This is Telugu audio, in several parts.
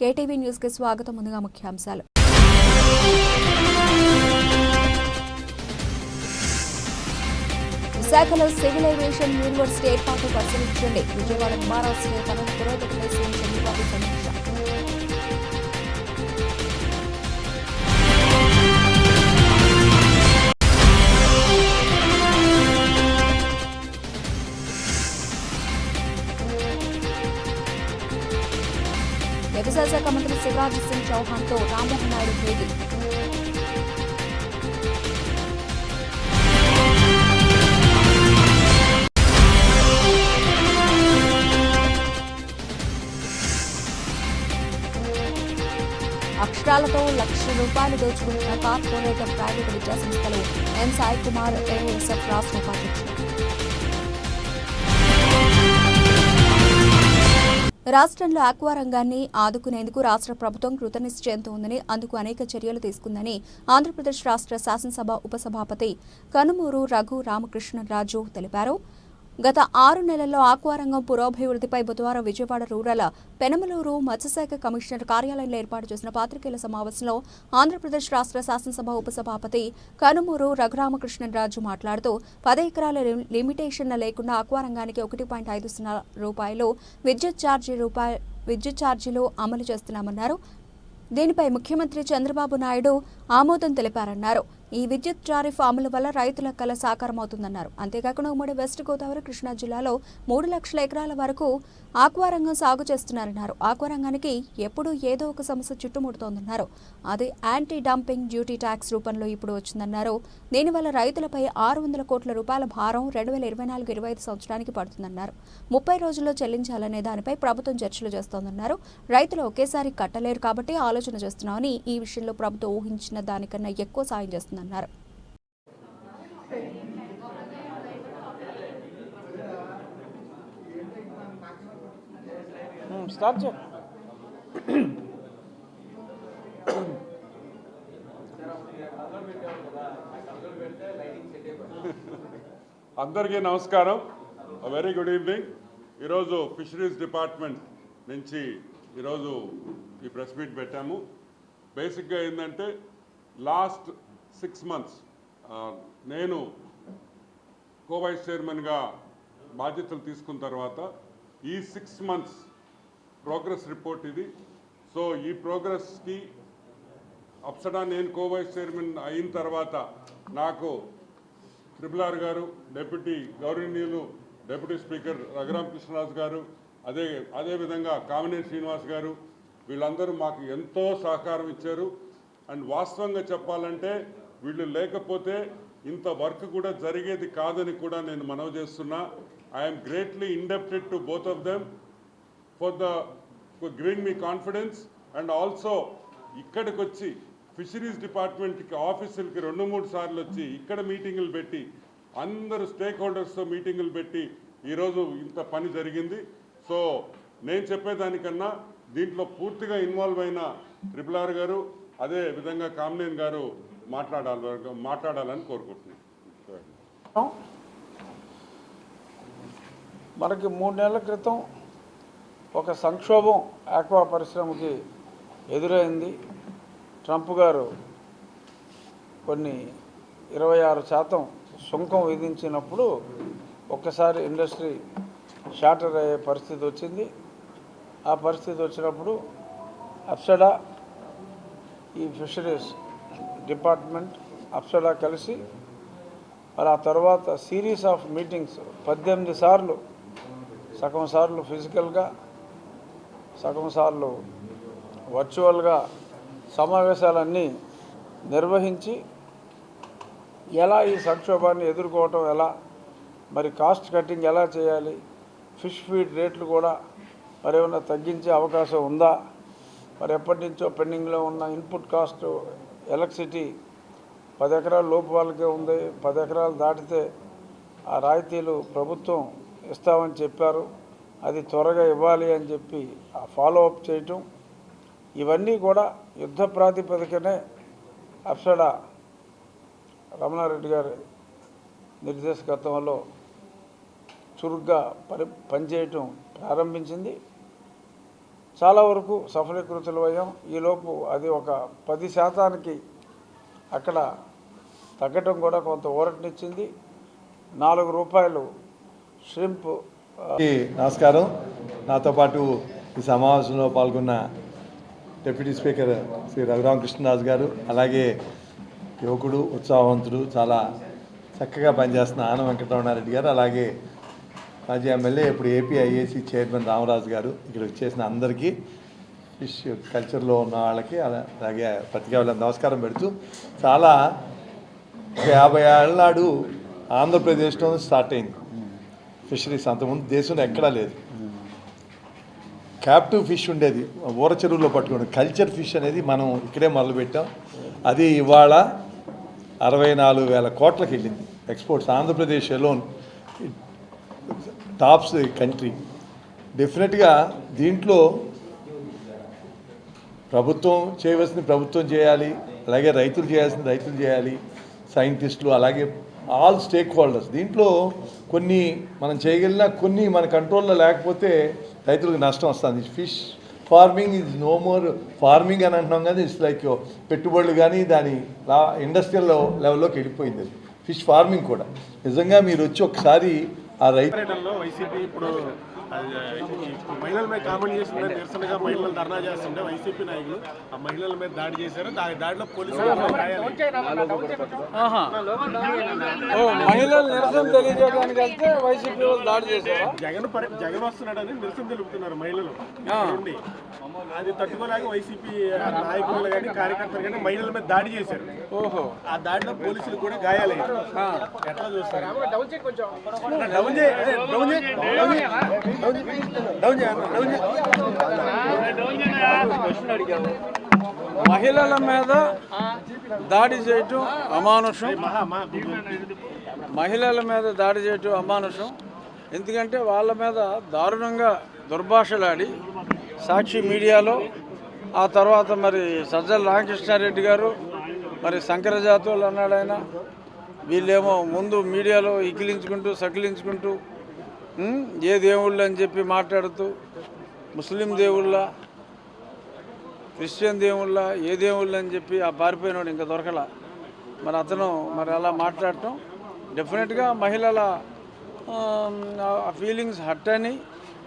కేటీవీ న్యూస్కి స్వాగతం. ముందుగా ముఖ్యాంశాలు. విశాఖలో సివిల్ ఏవియేషన్ యూనివర్సిటీ ఏర్పాటు పరిశీలించండి. విజయవాడ విమానాశ్రయ పనుల పురోగతిపై విద్యాశాఖ మంత్రి శివరాజ్ సింగ్ చౌహాన్తో రామ్మోహన్ నాయుడు భేటీ. అక్షరాలతో లక్ష రూపాయలు దోచుకుంటున్న కార్పొరేటర్ ప్రైవేటు విద్యాసంస్థలు ఎన్ సాయి కుమార్ ఏఎస్ఎఫ్ రాష్ట్ర ఉపాధ్యక్షుడు రాష్ట్రంలో ఆక్వా రంగాన్ని ఆదుకునేందుకు రాష్ట్ర ప్రభుత్వం కృతనిశ్చయంతో ఉందని అందుకు అనేక చర్యలు తీసుకుందని ఆంధ్రప్రదేశ్ రాష్ట్ర శాసనసభ ఉపసభాపతి కనుమూరు రఘు రామకృష్ణరాజు తెలిపారు. గత ఆరు నెలల్లో ఆక్వారంగం పురోభివృద్ధిపై బుధవారం విజయవాడ రూరల్ పెనమలూరు మత్స్యశాఖ కమిషనర్ కార్యాలయంలో ఏర్పాటు చేసిన పాత్రికేయుల సమావేశంలో ఆంధ్రప్రదేశ్ రాష్ట్ర శాసనసభ ఉపసభాపతి కనుమూరు రఘురామకృష్ణరాజు మాట్లాడుతూ పది ఎకరాల లి- లిమిటేషన్ లేకుండా ఆక్వారంగానికి ఒకటి పాయింట్ ఐదు సున్నా రూపాయలు విద్యుత్ ఛార్జీ రూపాయ విద్యుత్ ఛార్జీలు అమలు చేస్తున్నామన్నారు. దీనిపై ముఖ్యమంత్రి చంద్రబాబు నాయుడు ఆమోదం తెలిపారన్నారు. ఈ విద్యుత్ టారిఫ్ అమలు వల్ల రైతుల కల సాకారమవుతుందన్నారు. అంతేకాకుండా ఉమ్మడి వెస్ట్ గోదావరి కృష్ణా జిల్లాలో మూడు లక్షల ఎకరాల వరకు ఆక్వారంగం సాగు చేస్తున్నారన్నారు. ఆక్వారంగానికి ఎప్పుడూ ఏదో ఒక సమస్య చుట్టుముడుతోందన్నారు. అది యాంటీ డంపింగ్ డ్యూటీ ట్యాక్స్ రూపంలో ఇప్పుడు వచ్చిందన్నారు. దీనివల్ల రైతులపై ఆరు వందల కోట్ల రూపాయల భారం రెండు వేల ఇరవై నాలుగు ఇరవై ఐదు సంవత్సరానికి పడుతుందన్నారు. ముప్పై రోజుల్లో చెల్లించాలనే దానిపై ప్రభుత్వం చర్చలు చేస్తోందన్నారు. రైతులు ఒకేసారి కట్టలేరు కాబట్టి ఆలోచన చేస్తున్నామని ఈ విషయంలో ప్రభుత్వం ఊహించిన దానికన్నా ఎక్కువ సాయం చేస్తుందన్నారు స్టార్ట్ అందరికీ నమస్కారం. వెరీ గుడ్ ఈవినింగ్ ఈరోజు ఫిషరీస్ డిపార్ట్మెంట్ నుంచి ఈరోజు ఈ ప్రెస్ మీట్ పెట్టాము. బేసిక్గా ఏంటంటే లాస్ట్ సిక్స్ మంత్స్ నేను కో వైస్ చైర్మన్గా బాధ్యతలు తీసుకున్న తర్వాత ఈ సిక్స్ మంత్స్ ప్రోగ్రెస్ రిపోర్ట్ ఇది. సో ఈ ప్రోగ్రెస్కి అప్సడా నేను కో వైస్ చైర్మన్ అయిన తర్వాత నాకు ట్రిపుల్ ఆర్ గారు డెప్యూటీ గౌరవనీయులు డెప్యూటీ స్పీకర్ రఘురామకృష్ణరాజు గారు అదే అదేవిధంగా కామినేని శ్రీనివాస్ గారు వీళ్ళందరూ మాకు ఎంతో సహకారం ఇచ్చారు. అండ్ వాస్తవంగా చెప్పాలంటే వీళ్ళు లేకపోతే ఇంత వర్క్ కూడా జరిగేది కాదని కూడా నేను మనవి చేస్తున్నా. I'm greatly indebted to both of them for the giving me confidence and also ఇక్కడికి వచ్చి ఫిషరీస్ డిపార్ట్మెంట్కి ఆఫీసులకి రెండు మూడు సార్లు వచ్చి ఇక్కడ మీటింగులు పెట్టి అందరు స్టేక్ హోల్డర్స్తో మీటింగులు పెట్టి ఈరోజు ఇంత పని జరిగింది. సో నేను చెప్పేదానికన్నా దీంట్లో పూర్తిగా ఇన్వాల్వ్ అయిన ట్రిపుల్ ఆర్ గారు అదే విధంగా కామ్నేన్ గారు మాట్లాడాలి మాట్లాడాలని కోరుకుంటున్నాను. మనకి మూడు నెలల క్రితం ఒక సంక్షోభం ఆక్వా పరిశ్రమకి ఎదురైంది. ట్రంప్ గారు కొన్ని ఇరవై ఆరు శాతం సుంకం విధించినప్పుడు ఒక్కసారి ఇండస్ట్రీ షార్టర్ అయ్యే పరిస్థితి వచ్చింది. ఆ పరిస్థితి వచ్చినప్పుడు అప్సడా ఈ ఫిషరీస్ డిపార్ట్మెంట్ అప్సడా కలిసి మరి ఆ తర్వాత సిరీస్ ఆఫ్ మీటింగ్స్ పద్దెనిమిది సార్లు సగం సార్లు ఫిజికల్గా సగం సార్లు వర్చువల్గా సమావేశాలన్నీ నిర్వహించి ఎలా ఈ సంక్షోభాన్ని ఎదుర్కోవటం ఎలా మరి కాస్ట్ కటింగ్ ఎలా చేయాలి ఫిష్ ఫీడ్ రేట్లు కూడా మరి ఏమైనా తగ్గించే అవకాశం ఉందా మరి ఎప్పటి నుంచో పెండింగ్లో ఉన్న ఇన్పుట్ కాస్ట్ ఎలక్ట్రిసిటీ పది ఎకరాల లోపు వాళ్ళకే ఉంది. పది ఎకరాలు దాటితే ఆ రాయితీలు ప్రభుత్వం ఇస్తామని చెప్పారు. అది త్వరగా ఇవ్వాలి అని చెప్పి ఆ ఫాలో అప్ చేయటం. ఇవన్నీ కూడా యుద్ధ ప్రాతిపదికనే అప్సడా రమణారెడ్డి గారి నిర్దేశకత్వంలో చురుగ్గా పని పనిచేయటం ప్రారంభించింది. చాలా వరకు సఫలీకృతులు అయ్యాం ఈలోపు అది ఒక పది శాతానికి అక్కడ తగ్గటం కూడా కొంత ఊరటనిచ్చింది. నాలుగు రూపాయలు షింప్ నమస్కారం. నాతో పాటు ఈ సమావేశంలో పాల్గొన్న డిప్యూటీ స్పీకర్ శ్రీ రఘురామకృష్ణరాజు గారు అలాగే యువకుడు ఉత్సాహవంతుడు చాలా చక్కగా పనిచేస్తున్న ఆన వెంకటరమణారెడ్డి గారు అలాగే మాజీ ఎమ్మెల్యే ఇప్పుడు ఏపీ ఐఏసీ చైర్మన్ రామరాజు గారు ఇక్కడ వచ్చేసిన అందరికీ ఫిష్ కల్చర్లో ఉన్న వాళ్ళకి అలా- అలాగే పత్రికా వాళ్ళకి నమస్కారం పెడుతూ చాలా యాభై ఏళ్ళ నాడు ఆంధ్రప్రదేశ్లో స్టార్ట్ అయింది. ఫిషరీస్ అంతకుముందు దేశంలో ఎక్కడా లేదు. క్యాప్టివ్ ఫిష్ ఉండేది. ఊర చెరువులో పట్టుకునే కల్చర్ ఫిష్ అనేది మనం ఇక్కడే మొదలుపెట్టాం. అది ఇవాళ అరవై నాలుగు వేల కోట్లకి వెళ్ళింది. Exports Andhra Pradesh alone tops country డెఫినెట్గా దీంట్లో ప్రభుత్వం చేయవలసింది ప్రభుత్వం చేయాలి అలాగే రైతులు చేయాల్సింది రైతులు చేయాలి సైంటిస్టులు అలాగే ఆల్ స్టేక్ హోల్డర్స్ దీంట్లో కొన్ని మనం చేయగలిగిన కొన్ని మన కంట్రోల్లో లేకపోతే రైతులకు నష్టం వస్తుంది. Fish farming is no more farming అని అంటున్నాం కానీ ఇట్స్ లైక్ పెట్టుబడులు కానీ దాని ఇండస్ట్రియల్ లెవెల్లోకి వెళ్ళిపోయింది. ఫిష్ ఫార్మింగ్ కూడా. నిజంగా మీరు వచ్చి ఒకసారి ఆ రైతు వైసీపీ ఇప్పుడు మహిళల మీద కామెంట్ చేసిందని నిరసనగా మహిళలు ధర్నా చేస్తుంటే వైసీపీ నాయకులు ఆ మహిళల మీద దాడి చేశారు. దా- దాడిలో పోలీసులు మహిళలు నిరసన తెలియజేయడానికి వెళ్తే వైసీపీ వాళ్ళు దాడి చేశారా? జగన్ పరి- జగన్ వస్తున్నాడని నిరసన తెలుపుతున్నారు మహిళలు. అది తట్టుకోలేక వైసీపీ నాయకులు కానీ కార్యకర్తలు కానీ మహిళల మీద దాడి చేశారు. ఓహో. ఆ దాడిలో పోలీసులు కూడా గాయాలయ్యారు. ఎట్లా చూస్తారు? డౌన్ చేయి డౌన్ చేయి మహిళల మీద దాడి చేయటం అమానుషం. మహిళల మీద దాడి చేయటం అమానుషం. ఎందుకంటే వాళ్ళ మీద దారుణంగా దుర్భాషలాడి సాక్షి మీడియాలో ఆ తర్వాత మరి సజ్జల రామకృష్ణారెడ్డి గారు మరి శంకరజాతులు అన్నాడు ఆయన వీళ్ళేమో ముందు మీడియాలో ఇకిలించుకుంటూ సకిలించుకుంటూ ఏ దేవుళ్ళు అని చెప్పి మాట్లాడుతూ ముస్లిం దేవుళ్ళ క్రిస్టియన్ దేవుళ్ళ ఏ దేవుళ్ళు అని చెప్పి ఆ పారిపోయినోడు ఇంకా దొరకల. మరి అతను మరి అలా మాట్లాడటం డెఫినెట్గా మహిళల ఆ ఫీలింగ్స్ హట్ అని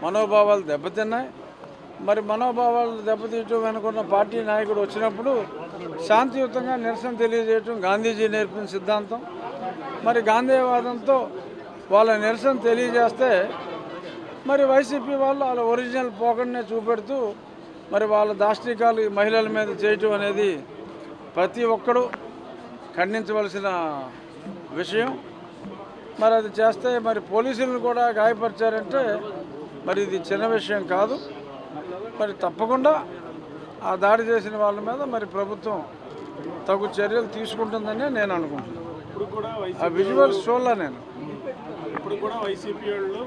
మనోభావాలు దెబ్బతిన్నాయి. మరి మనోభావాలు దెబ్బతీయటం వెనుకున్న పార్టీ నాయకుడు వచ్చినప్పుడు శాంతియుతంగా నిరసన తెలియజేయటం గాంధీజీ నేర్పిన సిద్ధాంతం. మరి గాంధీవాదంతో వాళ్ళ నిరసన తెలియజేస్తే మరి వైసీపీ వాళ్ళు వాళ్ళ ఒరిజినల్ పోకడనే చూపెడుతూ మరి వాళ్ళ దాష్టికాలు మహిళల మీద చేయటం అనేది ప్రతి ఒక్కడు ఖండించవలసిన విషయం. మరి అది చేస్తే మరి పోలీసులను కూడా గాయపరిచారంటే మరి ఇది చిన్న విషయం కాదు. మరి తప్పకుండా ఆ దాడి చేసిన వాళ్ళ మీద మరి ప్రభుత్వం తగు చర్యలు తీసుకుంటుందని నేను అనుకుంటున్నాను. ఆ విజువల్స్ చూడలే నేను. ఇప్పుడు కూడా వైసీపీ వాళ్ళు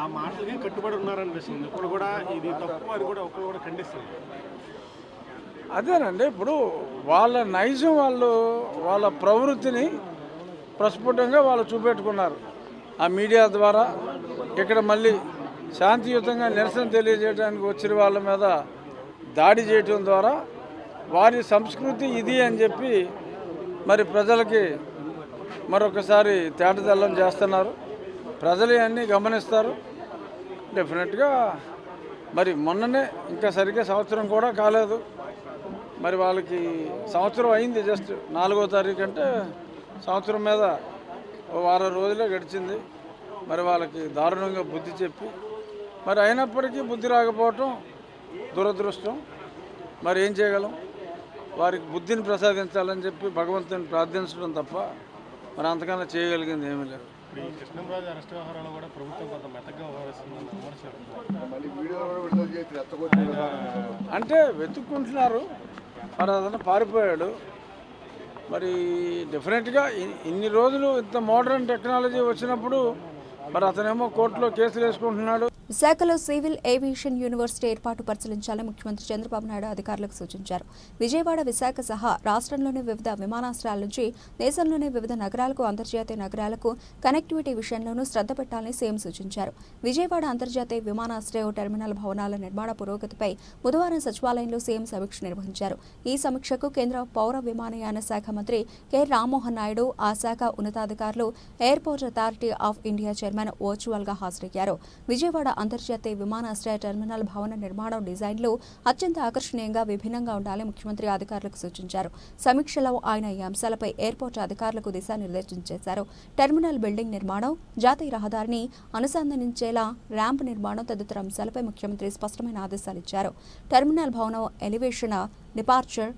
ఆ మాటలకి కట్టుబడి ఉన్నారనిపిస్తుంది. ఇప్పుడు కూడా ఇది తప్పు అని కూడా ఒకరు కూడా ఖండిస్తుంది అదేనండి ఇప్పుడు వాళ్ళ నైజం వాళ్ళు వాళ్ళ ప్రవృత్తిని ప్రస్ఫుటంగా వాళ్ళు చూపెట్టుకున్నారు. ఆ మీడియా ద్వారా ఇక్కడ మళ్ళీ శాంతియుతంగా నిరసన తెలియజేయడానికి వచ్చిన వాళ్ళ మీద దాడి చేయటం ద్వారా వారి సంస్కృతి ఇది అని చెప్పి మరి ప్రజలకి మరొకసారి తేటతెల్లం చేస్తున్నారు. ప్రజలు అన్నీ గమనిస్తారు. డెఫినెట్గా మరి మొన్ననే ఇంకా సరిగ్గా సంవత్సరం కూడా కాలేదు. మరి వాళ్ళకి సంవత్సరం అయింది జస్ట్ నాలుగో తారీఖు అంటే సంవత్సరం మీద ఓ వారం రోజులే గడిచింది. మరి వాళ్ళకి దారుణంగా బుద్ధి చెప్పి మరి అయినప్పటికీ బుద్ధి రాకపోవటం దురదృష్టం. మరి ఏం చేయగలం? వారికి బుద్ధిని ప్రసాదించాలని చెప్పి భగవంతుని ప్రార్థించడం తప్ప మరి అంతకన్నా చేయగలిగింది ఏమీ లేదు. ఇప్పుడు ఈ కృష్ణంరాజు అరెస్ట్ వ్యవహారంలో కూడా ప్రభుత్వం కొంత అంటే వెతుక్కుంటున్నారు. మరి అతను పారిపోయాడు. మరి డెఫినెట్గా ఇన్ని రోజులు ఇంత మోడర్న్ టెక్నాలజీ వచ్చినప్పుడు మరి అతనేమో కోర్టులో కేసులు వేసుకుంటున్నాడు. విశాఖలో సివిల్ ఏవియేషన్ యూనివర్సిటీ ఏర్పాటు పరిశీలించాలని ముఖ్యమంత్రి చంద్రబాబు నాయుడు అధికారులకు సూచించారు. విజయవాడ విశాఖ సహా రాష్ట్రంలోని వివిధ విమానాశ్రయాల నుంచి దేశంలోని వివిధ నగరాలకు అంతర్జాతీయ నగరాలకు కనెక్టివిటీ విషయంలోనూ శ్రద్ధ పెట్టాలని సీఎం సూచించారు. విజయవాడ అంతర్జాతీయ విమానాశ్రయ టెర్మినల్ భవనాల నిర్మాణ పురోగతిపై బుధవారం సచివాలయంలో సీఎం సమీక్ష నిర్వహించారు. ఈ సమీక్షకు కేంద్ర పౌర విమానయాన శాఖ మంత్రి కె. రామ్మోహన్ నాయుడు ఆ శాఖ ఉన్నతాధికారులు airport authority of India chairman వర్చువల్గా హాజరయ్యారు. విజయవాడ అంతర్జాతీయ విమానాశ్రయ టెర్మినల్ భవన నిర్మాణం డిజైన్లు అత్యంత ఆకర్షణీయంగా విభిన్నంగా ఉండాలని ముఖ్యమంత్రి అధికారులకు సూచించారు. సమీక్షలో ఆయన ఈ అంశాలపై ఎయిర్పోర్ట్ అధికారులకు దిశానిర్దేశం చేశారు. టెర్మినల్ బిల్డింగ్ నిర్మాణం జాతీయ రహదారిని అనుసంధానించేలా ర్యాంప్ నిర్మాణం తదితర అంశాలపై ముఖ్యమంత్రి స్పష్టమైన ఆదేశాలు ఇచ్చారు. టెర్మినల్ భవనం ఎలివేషన్ డిపార్చర్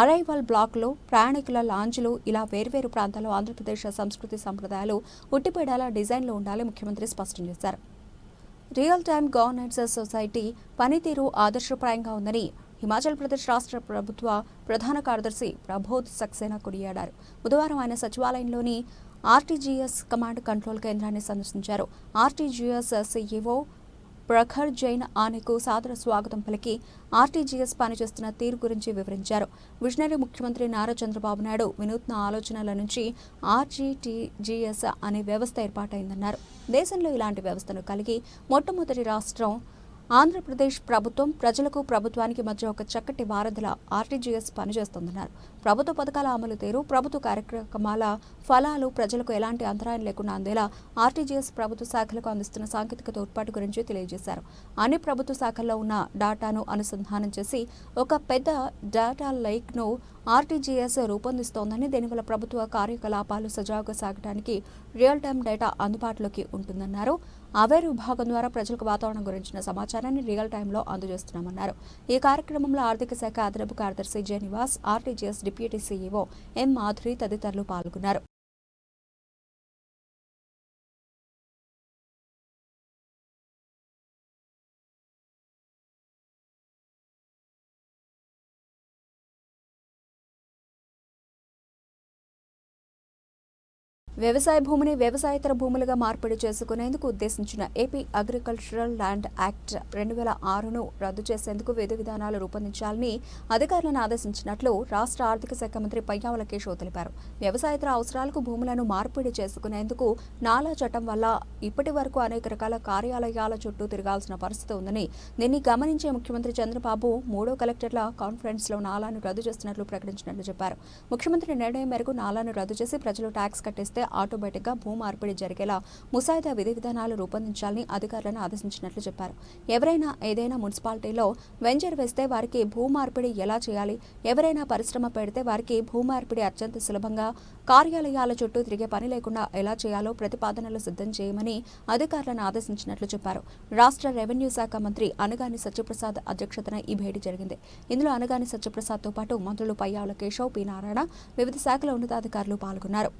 అరైవల్ బ్లాక్లు ప్రయాణికుల లాంజ్లు ఇలా వేర్వేరు ప్రాంతాల్లో ఆంధ్రప్రదేశ్ సంస్కృతి సంప్రదాయాలు ఉట్టిపేడాల డిజైన్లో ఉండాలని ముఖ్యమంత్రి స్పష్టం చేశారు. రియల్ టైమ్ గవర్నెన్స్ సొసైటీ పనితీరు ఆదర్శప్రాయంగా ఉందని హిమాచల్ ప్రదేశ్ రాష్ట్ర ప్రభుత్వ ప్రధాన కార్యదర్శి ప్రబోధ్ సక్సేనా కొనియాడారు. బుధవారం ఆయన సచివాలయంలోని ఆర్టీజీఎస్ కమాండ్ కంట్రోల్ కేంద్రాన్ని సందర్శించారు. ఆర్టీజీఎస్ సీఈఓ ప్రఖర్ జైన్ ఆనెకు సాదర స్వాగతం పలికి ఆర్టీజీఎస్ పనిచేస్తున్న తీరు గురించి వివరించారు. విజనరీ ముఖ్యమంత్రి నారా చంద్రబాబు నాయుడు వినూత్న ఆలోచనల నుంచి ఆర్జీటీజీఎస్ అనే వ్యవస్థ ఏర్పాటైందన్నారు. దేశంలో ఇలాంటి వ్యవస్థను కలిగి మొట్టమొదటి రాష్ట్రం ఆంధ్రప్రదేశ్ ప్రభుత్వం ప్రజలకు ప్రభుత్వానికి మధ్య ఒక చక్కటి వారధిలా ఆర్టీజీఎస్ పనిచేస్తోందన్నారు. ప్రభుత్వ పథకాల అమలు తీరు ప్రభుత్వ కార్యక్రమాల ఫలాలు ప్రజలకు ఎలాంటి అంతరాయం లేకుండా అందేలా ఆర్టీజీఎస్ ప్రభుత్వ శాఖలకు అందిస్తున్న సాంకేతిక తోడ్పాటు గురించి తెలియజేశారు. అన్ని ప్రభుత్వ శాఖల్లో ఉన్న డాటాను అనుసంధానం చేసి ఒక పెద్ద డేటా లైక్ను ఆర్టీజీఎస్ రూపొందిస్తోందని దీనివల్ల ప్రభుత్వ కార్యకలాపాలు సజావుగా సాగడానికి రియల్ టైం డేటా అందుబాటులోకి ఉంటుందన్నారు. అవేర్ విభాగం ద్వారా ప్రజలకు వాతావరణం గురించిన సమాచారాన్ని రియల్ టైంలో అందజేస్తున్నామన్నారు. ఈ కార్యక్రమంలో ఆర్థిక శాఖ అదనపు కార్యదర్శి Jayanivas RTGS deputy CEO M Madhuri తదితరులు పాల్గొన్నారు. వ్యవసాయ భూమిని వ్యవసాయేతర భూములుగా మార్పిడి చేసుకునేందుకు ఉద్దేశించిన ఏపీ అగ్రికల్చరల్ ల్యాండ్ యాక్ట్ రెండు వేల ఆరును రద్దు చేసేందుకు విధి విధానాలు రూపొందించాలని అధికారులను ఆదేశించినట్లు రాష్ట్ర ఆర్థిక శాఖ మంత్రి పయ్యావుల కేశవ్ తెలిపారు. వ్యవసాయేతర అవసరాలకు భూములను మార్పిడి చేసుకునేందుకు నాలా చట్టం వల్ల ఇప్పటి వరకు అనేక రకాల కార్యాలయాల చుట్టూ తిరగాల్సిన పరిస్థితి ఉందని దీన్ని గమనించే ముఖ్యమంత్రి చంద్రబాబు మూడో కలెక్టర్ల కాన్ఫరెన్స్లో నాలాను రద్దు చేస్తున్నట్లు ప్రకటించినట్లు చెప్పారు. ముఖ్యమంత్రి నిర్ణయం మేరకు నాలాను రద్దు చేసి ప్రజలు ట్యాక్స్ కట్టిస్తే ఆటోమేటిక్గా భూ మార్పిడి జరిగేలా ముసాయిదా విధి విధానాలు రూపొందించాలని అధికారులను ఆదేశించినట్లు చెప్పారు. ఎవరైనా ఏదైనా మున్సిపాలిటీలో వెంచర్ వేస్తే వారికి భూ మార్పిడి ఎలా చేయాలి? ఎవరైనా పరిశ్రమ పెడితే వారికి భూ మార్పిడి అత్యంత సులభంగా కార్యాలయాల చుట్టూ తిరిగే పని లేకుండా ఎలా చేయాలో ప్రతిపాదనలు సిద్ధం చేయమని అధికారులను ఆదేశించినట్లు చెప్పారు. రాష్ట్ర రెవెన్యూ శాఖ మంత్రి అనగాని సత్యప్రసాద్ అధ్యక్షతన ఈ భేటీ జరిగింది. ఇందులో అనగాని సత్యప్రసాద్తో పాటు మంత్రులు పయ్యావుల కేశవ్ పి నారాయణ వివిధ శాఖల ఉన్నతాధికారులు పాల్గొన్నారు.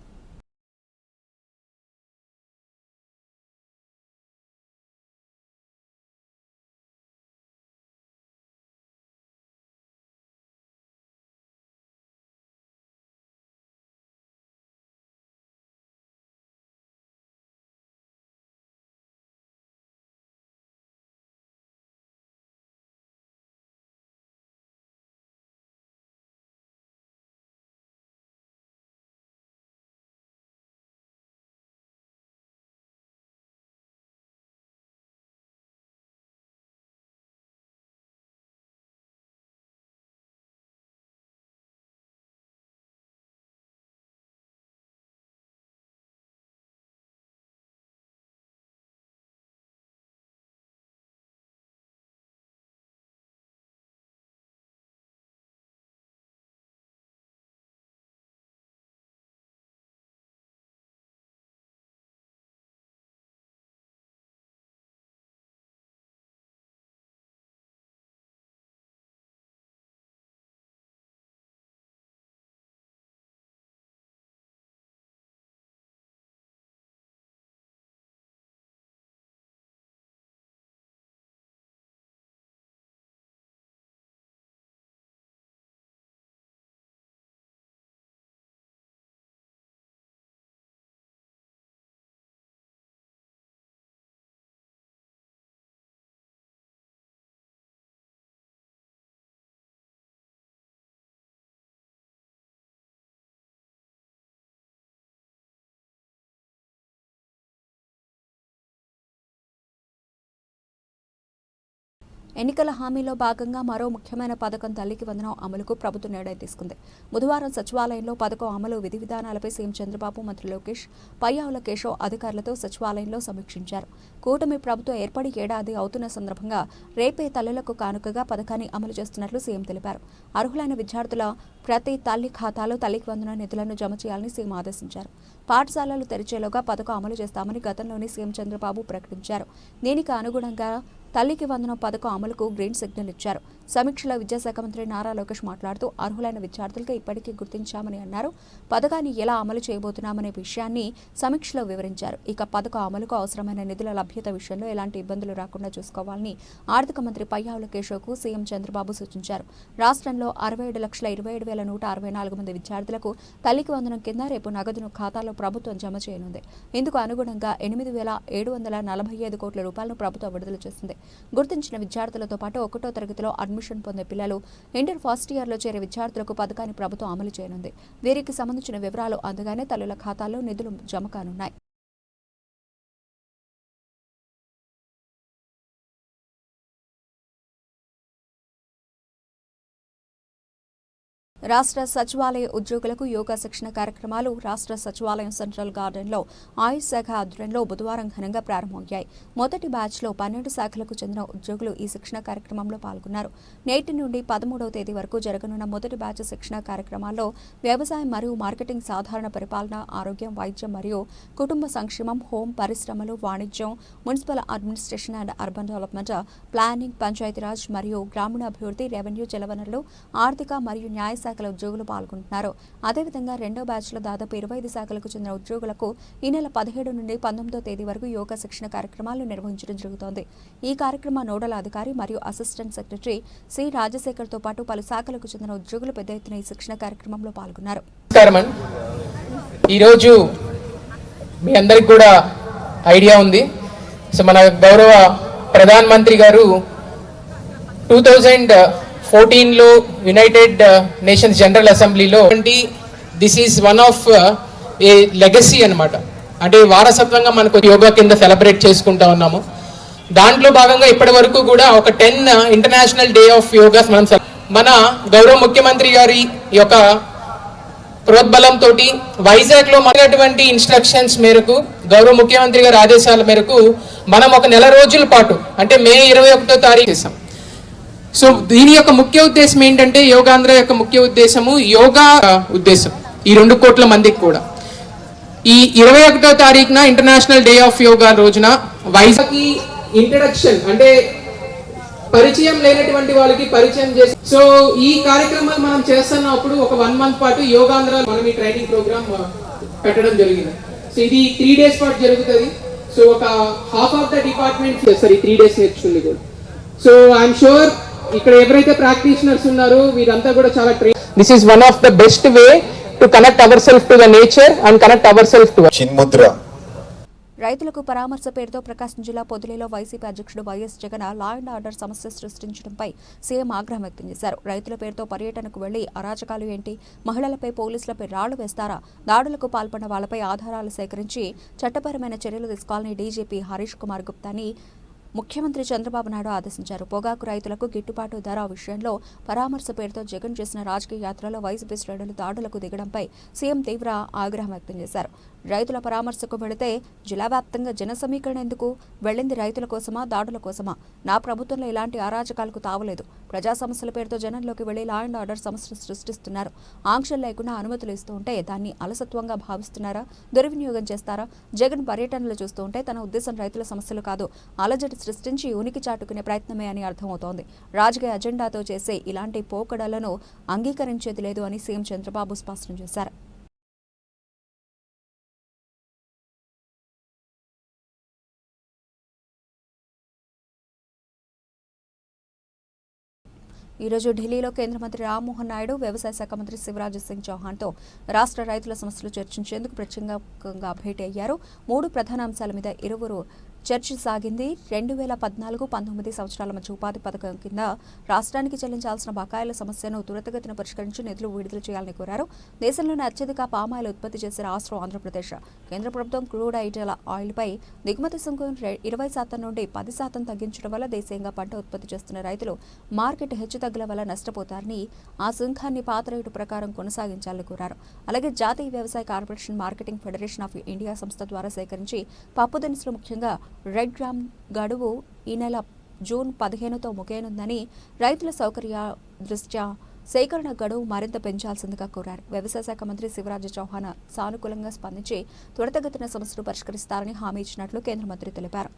ఎన్నికల హామీలో భాగంగా మరో ముఖ్యమైన పథకం తల్లికి వందనం అమలుకు ప్రభుత్వం నిర్ణయం తీసుకుంది. బుధవారం సచివాలయంలో పథకం అమలు విధి విధానాలపై సీఎం చంద్రబాబు మంత్రి లోకేష్ పయ్యావుల కేశవ్ అధికారులతో సచివాలయంలో సమీక్షించారు. కూటమి ప్రభుత్వం ఏర్పడి ఏడాది అవుతున్న సందర్భంగా రేపే తల్లులకు కానుకగా పథకాన్ని అమలు చేస్తున్నట్లు సీఎం తెలిపారు. అర్హులైన విద్యార్థుల ప్రతి తల్లి ఖాతాలో తల్లికి వందన నిధులను జమ చేయాలని సీఎం ఆదేశించారు. పాఠశాలలు తెరిచేలోగా పథకం అమలు చేస్తామని గతంలోనే సీఎం చంద్రబాబు ప్రకటించారు. దీనికి అనుగుణంగా తల్లికి వందనం పథకం అమలుకు గ్రీన్ సిగ్నల్ ఇచ్చారు. సమీక్షలో విద్యాశాఖ మంత్రి నారా లోకేష్ మాట్లాడుతూ అర్హులైన విద్యార్థులకు ఇప్పటికీ గుర్తించామని అన్నారు. పథకాన్ని ఎలా అమలు చేయబోతున్నామనే విషయాన్ని సమీక్షలో వివరించారు. ఇక పథకం అమలుకు అవసరమైన నిధుల లభ్యత విషయంలో ఎలాంటి ఇబ్బందులు రాకుండా చూసుకోవాలని ఆర్థిక మంత్రి పయ్యావుల కేశవ్కు సీఎం చంద్రబాబు సూచించారు. రాష్ట్రంలో అరవై ఏడు లక్షల ఇరవై ఏడు వేల నూట అరవై నాలుగు మంది విద్యార్థులకు తల్లికి వందనం కింద రేపు నగదును ఖాతాలో ప్రభుత్వం జమ చేయనుంది. ఇందుకు అనుగుణంగా ఎనిమిది వేల ఏడు వందల నలభై ఐదు కోట్ల రూపాయలను ప్రభుత్వం విడుదల చేసింది. గుర్తించిన విద్యార్థులతో పాటు ఒకటో తరగతిలో అడ్మిషన్ పొందే పిల్లలు ఇంటర్ ఫస్ట్ ఇయర్లో చేరే విద్యార్థులకు పథకాన్ని ప్రభుత్వం అమలు చేయనుంది. వీరికి సంబంధించిన వివరాలు అందగానే తల్లుల ఖాతాల్లో నిధులు జమ కానున్నాయి. రాష్ట్ర సచివాలయ ఉద్యోగులకు యోగా శిక్షణ కార్యక్రమాలు రాష్ట్ర సచివాలయం సెంట్రల్ గార్డెన్లో ఆయుష్ శాఖ ఆధ్వర్యంలో బుధవారం ఘనంగా ప్రారంభమయ్యాయి. మొదటి బ్యాచ్లో పన్నెండు శాఖలకు చెందిన ఉద్యోగులు ఈ శిక్షణ కార్యక్రమంలో పాల్గొన్నారు. నేటి నుండి పదమూడవ తేదీ వరకు జరగనున్న మొదటి బ్యాచ్ శిక్షణ కార్యక్రమాల్లో వ్యవసాయం మరియు మార్కెటింగ్ సాధారణ పరిపాలన ఆరోగ్యం వైద్యం మరియు కుటుంబ సంక్షేమం హోం పరిశ్రమలు వాణిజ్యం municipal administration and urban development planning Panchayati Raj మరియు గ్రామీణాభివృద్ధి రెవెన్యూ జలవనరులు ఆర్థిక మరియు న్యాయ శాఖల ఉద్యోగులు పాల్గొంటున్నారు. అదేవిధంగా రెండో బ్యాచ్లో దాదాపు ఇరవై ఐదు శాఖలకు చెందిన ఉద్యోగులకు ఈ నెల పదిహేడు నుండి పంతొమ్మిదో తేదీ వరకు యోగా శిక్షణ కార్యక్రమాలు నిర్వహించడం జరుగుతోంది. ఈ కార్యక్రమ నోడల్ అధికారి మరియు అసిస్టెంట్ సెక్రటరీ సి. రాజశేఖర్తో పాటు పలు శాఖలకు చెందిన ఉద్యోగులు పెద్ద ఎత్తున ఈ శిక్షణ కార్యక్రమంలో పాల్గొన్నారు. ఈరోజు మీ అందరికి కూడా ఐడియా ఉంది. సో మన గౌరవ ప్రధాన మంత్రి గారు టూ థౌజండ్ ఫోర్టీన్లో యునైటెడ్ నేషన్స్ జనరల్ అసెంబ్లీలో this is one of a legacy అన్నమాట. అంటే వారసత్వంగా మనకు యోగా కింద సెలబ్రేట్ చేసుకుంటా ఉన్నాము. దాంట్లో భాగంగా ఇప్పటి వరకు కూడా ఒక ten international day of yogas మనం మన గౌరవ ముఖ్యమంత్రి గారి యొక్క ప్రోద్బలంతో వైజాగ్లో మనటువంటి ఇన్స్ట్రక్షన్స్ మేరకు గౌరవ ముఖ్యమంత్రి గారి ఆదేశాల మేరకు మనం ఒక నెల రోజుల పాటు అంటే మే ఇరవై ఒకటో తారీఖు చేసాం సో దీని యొక్క ముఖ్య ఉద్దేశం ఏంటంటే యోగాంధ్ర యొక్క ముఖ్య ఉద్దేశము యోగా ఉద్దేశం. ఈ రెండు కోట్ల మందికి కూడా. ఈ ఇరవై ఒకటో తారీఖున ఇంటర్నేషనల్ డే ఆఫ్ యోగా రోజున వైజాగ్ ఇంట్రడక్షన్ అంటే పరిచయం లేనటువంటి వాళ్ళకి పరిచయం చేసి సో ఈ కార్యక్రమాలు మనం చేస్తున్నప్పుడు ఒక వన్ మంత్ పాటు యోగాంధ్ర మనం ఈ ట్రైనింగ్ ప్రోగ్రామ్ పెట్టడం జరిగింది. సో ఇది త్రీ డేస్ పాటు జరుగుతుంది. సో ఒక half of the department sir ఈ త్రీ డేస్ నేర్చుకుంది కూడా. సో ఐఎమ్ షూర్ ఇక్కడ ఎవరైతే ప్రాక్టీషనర్స్ ఉన్నారో వీరంతా కూడా చాలా train this is one of the best way to connect our self to the nature and connect our self to chinmudra. రైతులకు పరామర్శ పేరుతో ప్రకాశం జిల్లా పొదిలిలో వైసీపీ అధ్యక్షుడు YS Jagan law and order సమస్య సృష్టించడంపై సీఎం ఆగ్రహం వ్యక్తం చేశారు. రైతుల పేరుతో పర్యటనకు వెళ్ళి అరాచకాలు ఏంటి? మహిళలపై పోలీసులపై రాళ్ళు వేస్తారా? దాడులకు పాల్పడిన వాళ్ళపై ఆధారాలు సేకరించి చట్టపరమైన చర్యలు తీసుకోవాలని డీజీపీ హరీష్ కుమార్ గుప్తాని ముఖ్యమంత్రి చంద్రబాబు నాయుడు ఆదేశించారు. పొగాకు రైతులకు గిట్టుబాటు ధర విషయంలో పరామర్శ పేరుతో జగన్ చేసిన రాజకీయ యాత్రలో వైసీపీ శ్రేణులు దాడులకు దిగడంపై సీఎం తీవ్ర ఆగ్రహం వ్యక్తం చేశారు. రైతుల పరామర్శకు వెళితే జిల్లా వ్యాప్తంగా జన సమీకరణ ఎందుకు? వెళ్ళింది రైతుల కోసమా? దాడుల కోసమా? నా ప్రభుత్వంలో ఇలాంటి అరాచకాలకు తావలేదు. ప్రజా సమస్యల పేరుతో జనంలోకి వెళ్ళి లా అండ్ ఆర్డర్ సమస్యలు సృష్టిస్తున్నారు. ఆంక్షలు లేకుండా అనుమతులు ఇస్తూ ఉంటే దాన్ని అలసత్వంగా భావిస్తున్నారా? దుర్వినియోగం చేస్తారా? జగన్ పర్యటనలు చూస్తూ ఉంటే తన ఉద్దేశం రైతుల సమస్యలు కాదు. అలజడి సృష్టించి ఉనికి చాటుకునే ప్రయత్నమే అని అర్థమవుతోంది. రాజకీయ అజెండాతో చేసే ఇలాంటి పోకడలను అంగీకరించేది లేదు అని సీఎం చంద్రబాబు స్పష్టం చేశారు. ఈ రోజు ఢిల్లీలో కేంద్ర మంత్రి రామ్మోహన్ నాయుడు వ్యవసాయ శాఖ మంత్రి శివరాజ్ సింగ్ చౌహాన్తో రాష్ట్ర రైతుల సమస్యలు చర్చించేందుకు ప్రత్యేకంగా భేటీ అయ్యారు. మూడు ప్రధాన అంశాల మీద ఇరువురు చర్చ సాగింది. రెండు వేల పద్నాలుగు పంతొమ్మిది సంవత్సరాల మధ్య ఉపాధి పథకం కింద రాష్ట్రానికి చెల్లించాల్సిన బకాయిల సమస్యను త్వరితగతిన పరిష్కరించి నిధులు విడుదల చేయాలని కోరారు. దేశంలోనే అత్యధిక పామాయిల్ ఉత్పత్తి చేసే రాష్ట్రం ఆంధ్రప్రదేశ్. కేంద్ర ప్రభుత్వం క్రూడ్ ఐటల ఆయిల్పై దిగుమతి సుంకం ఇరవై శాతం నుండి పది శాతం తగ్గించడం వల్ల దేశీయంగా పంట ఉత్పత్తి చేస్తున్న రైతులు మార్కెట్ హెచ్చుతగ్గుల వల్ల నష్టపోతారని ఆ సుంకాన్ని పాత రేటు ప్రకారం కొనసాగించాలని కోరారు. అలాగే జాతీయ వ్యవసాయ corporation marketing federation of India సంస్థ ద్వారా సేకరించి పప్పు దినుసులు ముఖ్యంగా రెడ్ గ్రామ్ గడువు ఈ నెల జూన్ పదిహేనుతో ముగియనుందని రైతుల సౌకర్య దృష్ట్యా సేకరణ గడువు మరింత పెంచాల్సిందిగా కోరారు. వ్యవసాయ శాఖ మంత్రి శివరాజ్ చౌహాన్ సానుకూలంగా స్పందించి త్వరితగతిన సమస్యలు పరిష్కరిస్తారని హామీ ఇచ్చినట్లు కేంద్ర మంత్రి తెలిపారు.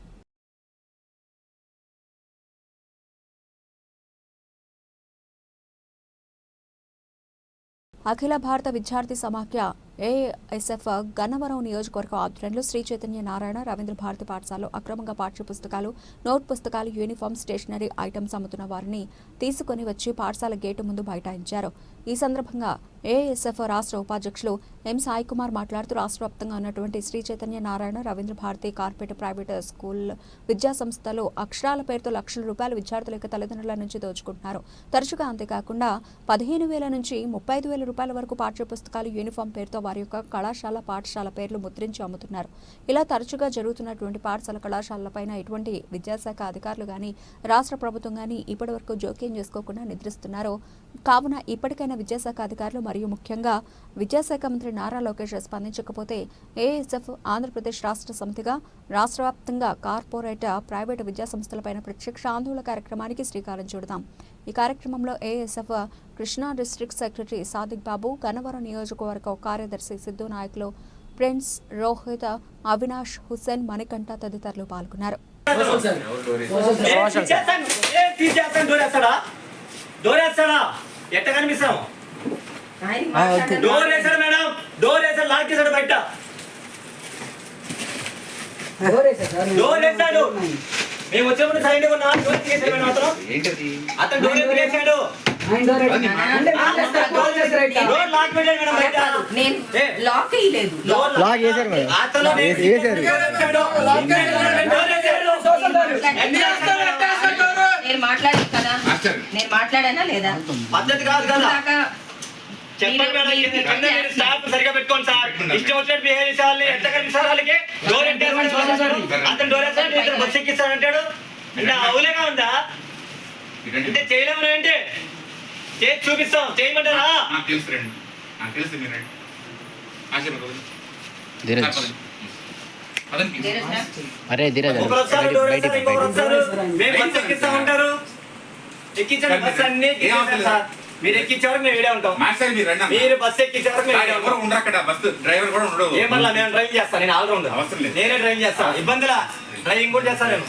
అఖిల భారత విద్యార్థి సమాఖ్య ఏఎస్ఎఫ్ గన్నవరం నియోజకవర్గ ఆధ్వర్యంలో శ్రీ చైతన్య నారాయణ రవీంద్ర భారతి పాఠశాలలో అక్రమంగా పాఠ్య పుస్తకాలు నోట్ పుస్తకాలు యూనిఫామ్ స్టేషనరీ ఐటమ్స్ అమ్ముతున్న వారిని తీసుకుని వచ్చి పాఠశాల గేటు ముందు బైఠాయించారు. ఈ సందర్భంగా ఏఎస్ఎఫ్ రాష్ట్ర ఉపాధ్యక్షులు ఎం సాయి కుమార్ మాట్లాడుతూ రాష్ట్ర వ్యాప్తంగా ఉన్నటువంటి Sri Chaitanya Narayana Ravindra Bharati corporate private school విద్యా సంస్థలు అక్షరాల పేరుతో లక్షల రూపాయలు విద్యార్థుల యొక్క తల్లిదండ్రుల నుంచి దోచుకుంటున్నారు. తరచుగా అంతేకాకుండా పదిహేను వేల నుంచి ముప్పై ఐదు వేల రూపాయల వరకు పాఠ్య పుస్తకాలు యూనిఫామ్ పేరుతో వారి యొక్క కళాశాల పాఠశాల పేర్లు ముద్రించి అమ్ముతున్నారు. ఇలా తరచుగా జరుగుతున్నటువంటి పాఠశాల కళాశాలలపైన ఎటువంటి విద్యాశాఖ అధికారులు కానీ రాష్ట్ర ప్రభుత్వం కానీ ఇప్పటివరకు జోక్యం చేసుకోకుండా నిద్రిస్తున్నారో కావున ఇప్పటికైనా విద్యాశాఖ అధికారులు మరియు ముఖ్యంగా విద్యాశాఖ మంత్రి నారా లోకేష్ స్పందించకపోతే ఏఎస్ఎఫ్ ఆంధ్రప్రదేశ్ రాష్ట్ర సమితిగా రాష్ట్ర వ్యాప్తంగా కార్పొరేట్ ప్రైవేటు విద్యా సంస్థలపైన ప్రత్యక్ష ఆందోళన కార్యక్రమానికి శ్రీకారం చుడదాం. ఈ కార్యక్రమంలో ASF Krishna district secretary Sadiq Babu Gannavaram నియోజకవర్గ కార్యదర్శి సిద్ధు నాయకులు ప్రిన్స్ రోహిత్ అవినాష్ హుస్సేన్ మణికంఠ తదితరులు పాల్గొన్నారు. ఎట్ట కనిపిస్తాం డోర్ వేసాడు మేడం డోర్ వేసాడు లాక్ చేశాడు బయట డోర్ వేసాడు మేము వచ్చినప్పుడు సైలెంట్ ఉన్నా డోర్ తీసేసాడు మేడం అతను. అతను డోర్ ఎందుకు వేసాడు లాక్ నేను వేయలేదు లాక్ అతను మాట్లాడాను కదా. నేను మాట్లాడానా లేదా? పద్ధతి కాదు కదా. చెప్పండి మేడం స్టాఫ్ సరిగా పెట్టుకోండి సార్. ఇష్టం వచ్చినట్టు బిహేవ్ చేసే వాళ్ళని ఎంత వాళ్ళకి? డోర్ అతను డోర్ వేస్తాడు ఇతను ఎక్కిస్తాడు అంటాడు. అంటే అవులేగా ఉందా? అంటే చేయలేము ఏంటి? చేసి చూపిస్తాం. చేయమంటారా? నాకు తెలుసు రండి. నాకు తెలుసు మీరు రండి. ఆశీర్వాదం. అరే ధీరజ్. ఎక్కించండి బస్ అన్ని మీరు ఎక్కించారు మేము వేడే ఉంటాం మాస్టర్ మీరు రండి. మీరు బస్ ఎక్కించారు మేము సార్, వేడే ఎవరు ఉంటాం ఉండరు అక్కడ బస్సు డ్రైవర్ కూడా ఉండడు ఏమన్నా నేను డ్రైవ్ చేస్తాను నేను ఆల్రౌండర్ అవసరం లేదు. నేనే డ్రైవ్ చేస్తాను ఇబ్బందిలా డ్రైవింగ్ కూడా చేస్తాను నేను.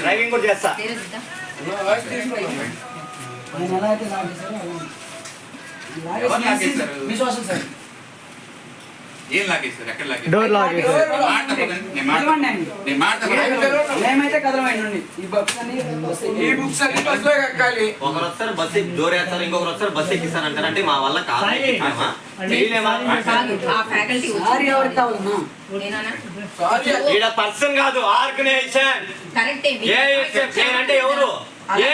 డ్రైవింగ్ కూడా చేస్తా ధీరజ్ రా. ఎవరు లాగేశారు? ఏం లాగేశారు? ఎక్కడ డోర్ లాగేశారు. మాట పదండి. నేను మాట నేను మాట మేమైతే కదలమైండి ఈ బుక్స్ అన్ని ఈ బుక్స్ అన్ని బస్సులో ఎక్కాలి. ఒకరు వస్తారు బస్ ఇంకొకరు వస్తారు బస్ ఎక్కిస్తారు అంటారు అంటే మా వల్ల కాదు. కాదు ఈడ పర్సన్ ఆర్గనైజేషన్ అంటే ఎవరు? A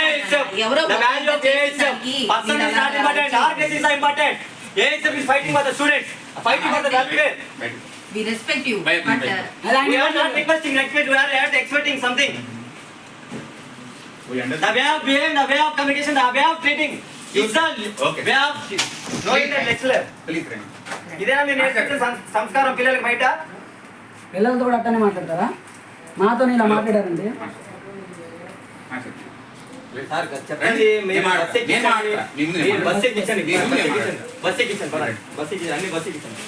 person important organisation important is fighting for the students fighting for the welfare బయట. వి రెస్పెక్ట్ యు బయట, బట్ బయట. we are not requesting respect we are at expecting something We understand. the way of behaving the way of communication the way of treating is the Okay. way of knowing the next level Please. ఇదేనా మీరు నేర్పించిన సంస్కారం పిల్లలకి బయట పిల్లలతో కూడా అట్టనే మాట్లాడతారా మాతో ఇలా మాట్లాడారండి చెప్పండి మీరు నేను బస్ ఎక్కించండి. మీరు. బస్ ఎక్కించండి నేను బస్ మాట్లాడతా. ఎక్కించండి. బస్ ఎక్కించండి పదండి. బస్ ఎక్కించండి అన్ని బస్ ఎక్కించండి?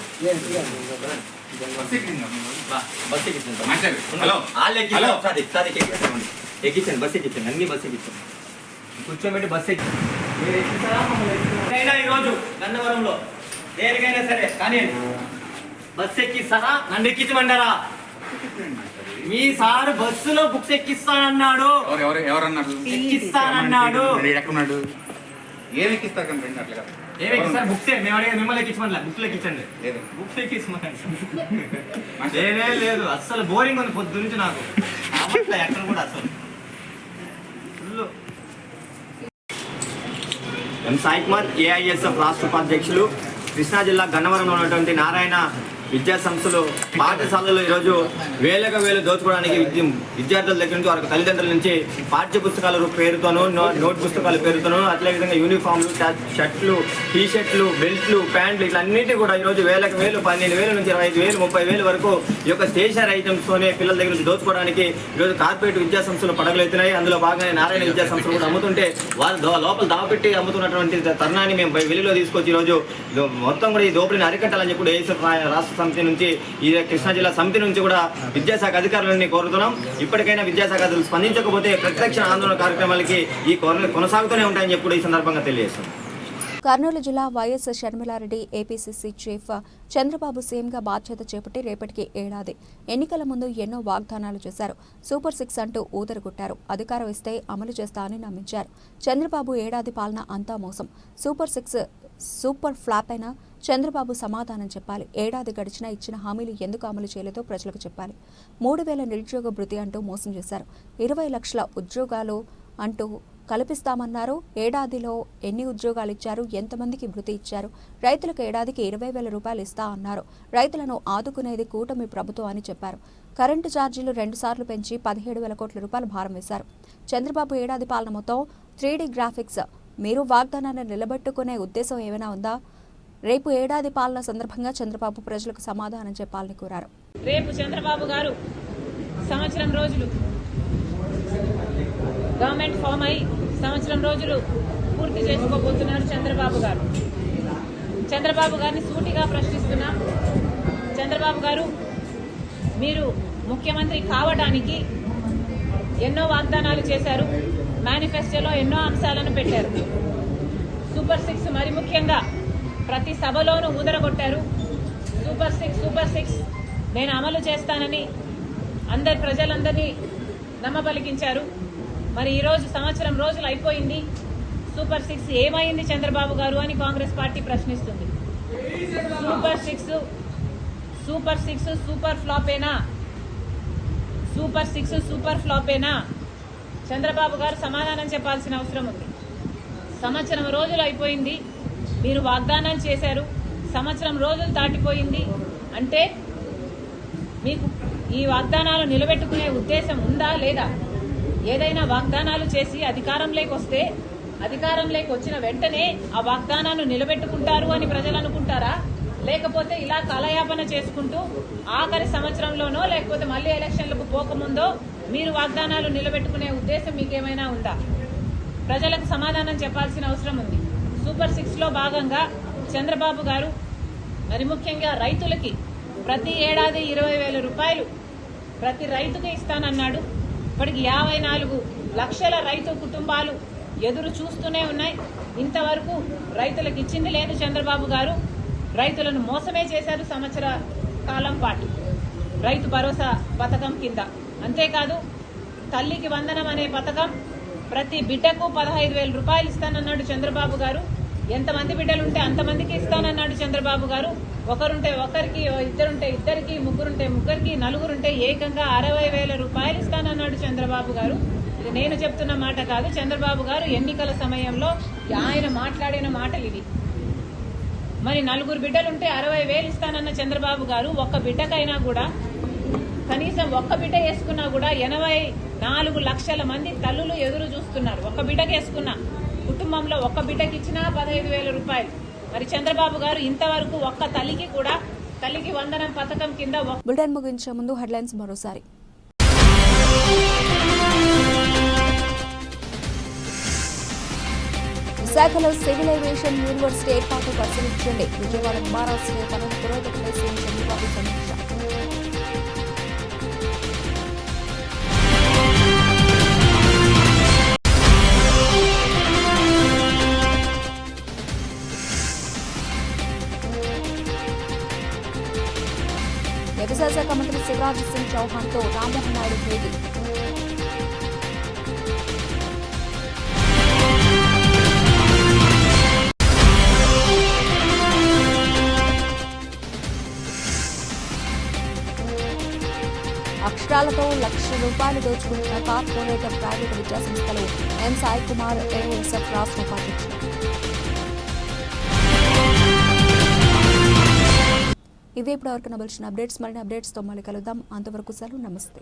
బా, బస్ ఎక్కించండి మాస్టర్ హలో. వాళ్ళు హలో. ఎక్కించండి సార్ సార్ ఎక్కించండి ఎక్కించండి బస్ ఎక్కించండి అన్ని బస్ ఎక్కించండి. కూర్చోబెట్టి బస్ ఎక్కి ఎక్కించారా? ఈరోజు గన్నవరంలో దేనికైనా సరే కానీ బస్ ఎక్కిస్తారా నన్ను ఎక్కించమంటారా? మీ సార్ బస్సులో బుక్స్ ఎక్కిస్తానన్నాడు. ఎవరు ఎవరు ఎవరన్నారు ఎక్కిస్తానన్నాడు. ఎక్కడున్నాడు ఏమి ఎక్కిస్తారు కంప్లైంట్ అట్లా కాదు. ఏమి సార్ బుక్స్ మేము అడిగే మిమ్మల్ని ఎక్కించమని బుక్స్ ఎక్కించండి. లేదు. బుక్స్ ఎక్కించమని లేదు అస్సలు బోరింగ్ ఉంది పొద్దు నుంచి నాకు. అవ్వట్లే ఎక్కడ కూడా అసలు full M Sai Kumar AISF రాష్ట్ర ఉపాధ్యక్షులు కృష్ణా జిల్లా గన్నవరంలో ఉన్నటువంటి నారాయణ విద్యా సంస్థలు పాఠశాలలో ఈరోజు వేలకు వేలు దోచుకోవడానికి విద్య విద్యార్థుల దగ్గర నుంచి వారి తల్లిదండ్రుల నుంచి పాఠ్య పుస్తకాల పేరుతోను పేరుతోనూ నోట్ పుస్తకాల పేరుతోనూ అట్లే విధంగా యూనిఫామ్లు షర్ట్లు టీ షర్ట్లు బెల్ట్లు ప్యాంట్లు ఇట్లన్నిటి కూడా ఈరోజు వేలకు వేలు పన్నెండు వేల నుంచి ఇరవై ఐదు వేలు ముప్పై వేలు వరకు ఈ యొక్క స్టేషనరీ ఐటమ్స్తోనే పిల్లల దగ్గర నుంచి దోచుకోవడానికి ఈరోజు కార్పొరేట్ విద్యా సంస్థలు పడగలెత్తున్నాయి అందులో భాగంగా నారాయణ విద్యా సంస్థలు కూడా అమ్ముతుంటే వాళ్ళు లోపల దాపెట్టి అమ్ముతున్నటువంటి తరుణాన్ని మేము వెలుగులో తీసుకొచ్చి ఈరోజు మొత్తం కూడా ఈ దోపిడీని అరికట్టాలని చెప్పి రాష్ట్ర సమితి నుంచి ఈ కృష్ణా జిల్లా సమితి నుంచి కూడా విద్యాశాఖ అధికారులని కోరుతున్నాం. ఇప్పటికైనా విద్యాశాఖ అధికారులు స్పందించకపోతే ప్రత్యక్ష ఆందోళన కార్యక్రమాలకి ఈ కొనసాగుతూనే ఉంటాయని చెప్పి ఈ సందర్భంగా తెలియజేస్తాం కర్నూలు జిల్లా YS Sharmila Reddy APCC chief Chandrababu సీఎంగా బాధ్యత చేపట్టి రేపటికి ఏడాది ఎన్నికల ముందు ఎన్నో వాగ్దానాలు చేశారు. సూపర్ సిక్స్ అంటూ ఊదరగొట్టారు. అధికారం ఇస్తే అమలు చేస్తానని నమ్మించారు. చంద్రబాబు ఏడాది పాలన అంతా మోసం. సూపర్ సిక్స్ సూపర్ ఫ్లాప్ అయినా చంద్రబాబు సమాధానం చెప్పాలి. ఏడాది గడిచినా ఇచ్చిన హామీలు ఎందుకు అమలు చేయలేదో ప్రజలకు చెప్పాలి. మూడు వేల నిరుద్యోగ భృతి అంటూ మోసం చేశారు. ఇరవై లక్షల ఉద్యోగాలు అంటూ కల్పిస్తామన్నారు. ఏడాదిలో ఎన్ని ఉద్యోగాలు ఇచ్చారు? ఎంతమందికి భృతి ఇచ్చారు? రైతులకు ఏడాదికి ఇరవై వేల రూపాయలు ఇస్తా అన్నారు. రైతులను ఆదుకునేది కూటమి ప్రభుత్వం అని చెప్పారు. కరెంటు ఛార్జీలు రెండుసార్లు పెంచి పదిహేడు వేల కోట్ల రూపాయలు భారం వేశారు. చంద్రబాబు ఏడాది పాలన మొత్తం త్రీడీ గ్రాఫిక్స్. మీరు వాగ్దానాన్ని నిలబెట్టుకునే ఉద్దేశం ఏమైనా ఉందా? రేపు ఏడాది పాలన సందర్భంగా చంద్రబాబు ప్రజలకు సమాధానం చెప్పాలని కోరారు. రేపు చంద్రబాబు గారు సంవత్సరం రోజులు గవర్నమెంట్ ఫామ్ అయి సంవత్సరం రోజులు పూర్తి చేసుకోబోతున్నారు చంద్రబాబు గారు. చంద్రబాబు గారిని సూటిగా ప్రశ్నిస్తున్నాం. చంద్రబాబు గారు మీరు ముఖ్యమంత్రి కావడానికి ఎన్నో వాగ్దానాలు చేశారు. మేనిఫెస్టోలో ఎన్నో అంశాలను పెట్టారు. సూపర్ సిక్స్ మరి ముఖ్యంగా ప్రతి సభలోనూ ఊదరగొట్టారు. Super six super six. నేను అమలు చేస్తానని అందరి ప్రజలందరినీ నమ్మబలికించారు మరి ఈరోజు సంవత్సరం రోజులు అయిపోయింది. సూపర్ సిక్స్ ఏమైంది చంద్రబాబు గారు అని Congress party ప్రశ్నిస్తుంది. Super six super six super ఫ్లాపేనా? Super six super ఫ్లాపేనా? చంద్రబాబు గారు సమాధానం చెప్పాల్సిన అవసరం ఉంది. సంవత్సరం రోజులు అయిపోయింది. మీరు వాగ్దానాలు చేశారు. సంవత్సరం రోజులు దాటిపోయింది. అంటే మీకు ఈ వాగ్దానాలు నిలబెట్టుకునే ఉద్దేశం ఉందా లేదా? ఏదైనా వాగ్దానాలు చేసి అధికారంలోకి వస్తే అధికారంలోకి వచ్చిన వెంటనే ఆ వాగ్దానాన్ని నిలబెట్టుకుంటారు అని ప్రజలు అనుకుంటారా? లేకపోతే ఇలా కాలయాపన చేసుకుంటూ ఆఖరి సంవత్సరంలోనో లేకపోతే మళ్ళీ ఎలక్షన్లకు పోకముందో మీరు వాగ్దానాలు నిలబెట్టుకునే ఉద్దేశం మీకేమైనా ఉందా? ప్రజలకు సమాధానం చెప్పాల్సిన అవసరం ఉంది. సూపర్ సిక్స్లో భాగంగా చంద్రబాబు గారు మరి ముఖ్యంగా రైతులకి ప్రతి ఏడాది ఇరవై వేల రూపాయలు ప్రతి రైతుకి ఇస్తానన్నాడు. ఇప్పటికి యాభై నాలుగు లక్షల రైతు కుటుంబాలు ఎదురు చూస్తూనే ఉన్నాయి. ఇంతవరకు రైతులకు ఇచ్చింది లేదు చంద్రబాబు గారు. రైతులను మోసమే చేశారు సంవత్సర కాలం పాటు. రైతు భరోసా పథకం కింద. అంతేకాదు తల్లికి వందనం అనే పథకం ప్రతి బిడ్డకు పదహైదు వేల రూపాయలు ఇస్తానన్నాడు చంద్రబాబు గారు. ఎంతమంది బిడ్డలు ఉంటే అంతమందికి ఇస్తానన్నాడు చంద్రబాబు గారు. ఒకరుంటే ఒకరికి ఇద్దరుంటే ఇద్దరికి ముగ్గురుంటే ముగ్గురికి నలుగురుంటే ఏకంగా అరవై వేల రూపాయలు ఇస్తానన్నాడు చంద్రబాబు గారు. ఇది నేను చెప్తున్న మాట కాదు. చంద్రబాబు గారు ఎన్నికల సమయంలో ఆయన మాట్లాడిన మాటలు ఇవి. మరి నలుగురు బిడ్డలుంటే అరవై వేలు ఇస్తానన్న చంద్రబాబు గారు ఒక్క బిడ్డకైనా కూడా కనీసం ఒక్క బిడ్డ వేసుకున్నా కూడా ఎనభై నాలుగు లక్షల మంది తల్లులు ఎదురు చూస్తున్నారు. ఒక్క బిడ్డకి వేసుకున్నా. కుటుంబంలో ఒక్క బిడ్డకి ఇచ్చినా పదహైదు వేల రూపాయలు. మరి చంద్రబాబు గారు ఇంతవరకు ఒక్క తల్లికి కూడా తల్లికి వందనం పథకం కింద ఒక్క బులెటిన్ ముగించే ముందు హెడ్లైన్స్ మరోసారి. విశాఖలో సివిల్ ఏవియేషన్ యూనివర్సిటీ ఏర్పాటు పరిశీలించండి. విజయవాడ విమానాశ్రయ పనుల పురోగతిపై సీఎం చంద్రబాబు సమీక్ష. శివరాజ్ సింగ్ చౌహాన్తో రామ్మోహన్ నాయుడు భేటీ అక్షరాలతో లక్ష రూపాయలు దోచుకుంటున్న కార్పొరేట్ ప్రైవేటు విద్యాసంస్థలో ఎన్ సాయి కుమార్ ఏఎస్ఎఫ్ రాష్ట్ర ఉపాధ్యక్షుడు. ఇవే ఇప్పుడు ఎవరికి నవలసిన అప్డేట్స్. మరిన్ని అప్డేట్స్తో మళ్ళీ కలుద్దాం. అంతవరకు సెలవు. నమస్తే.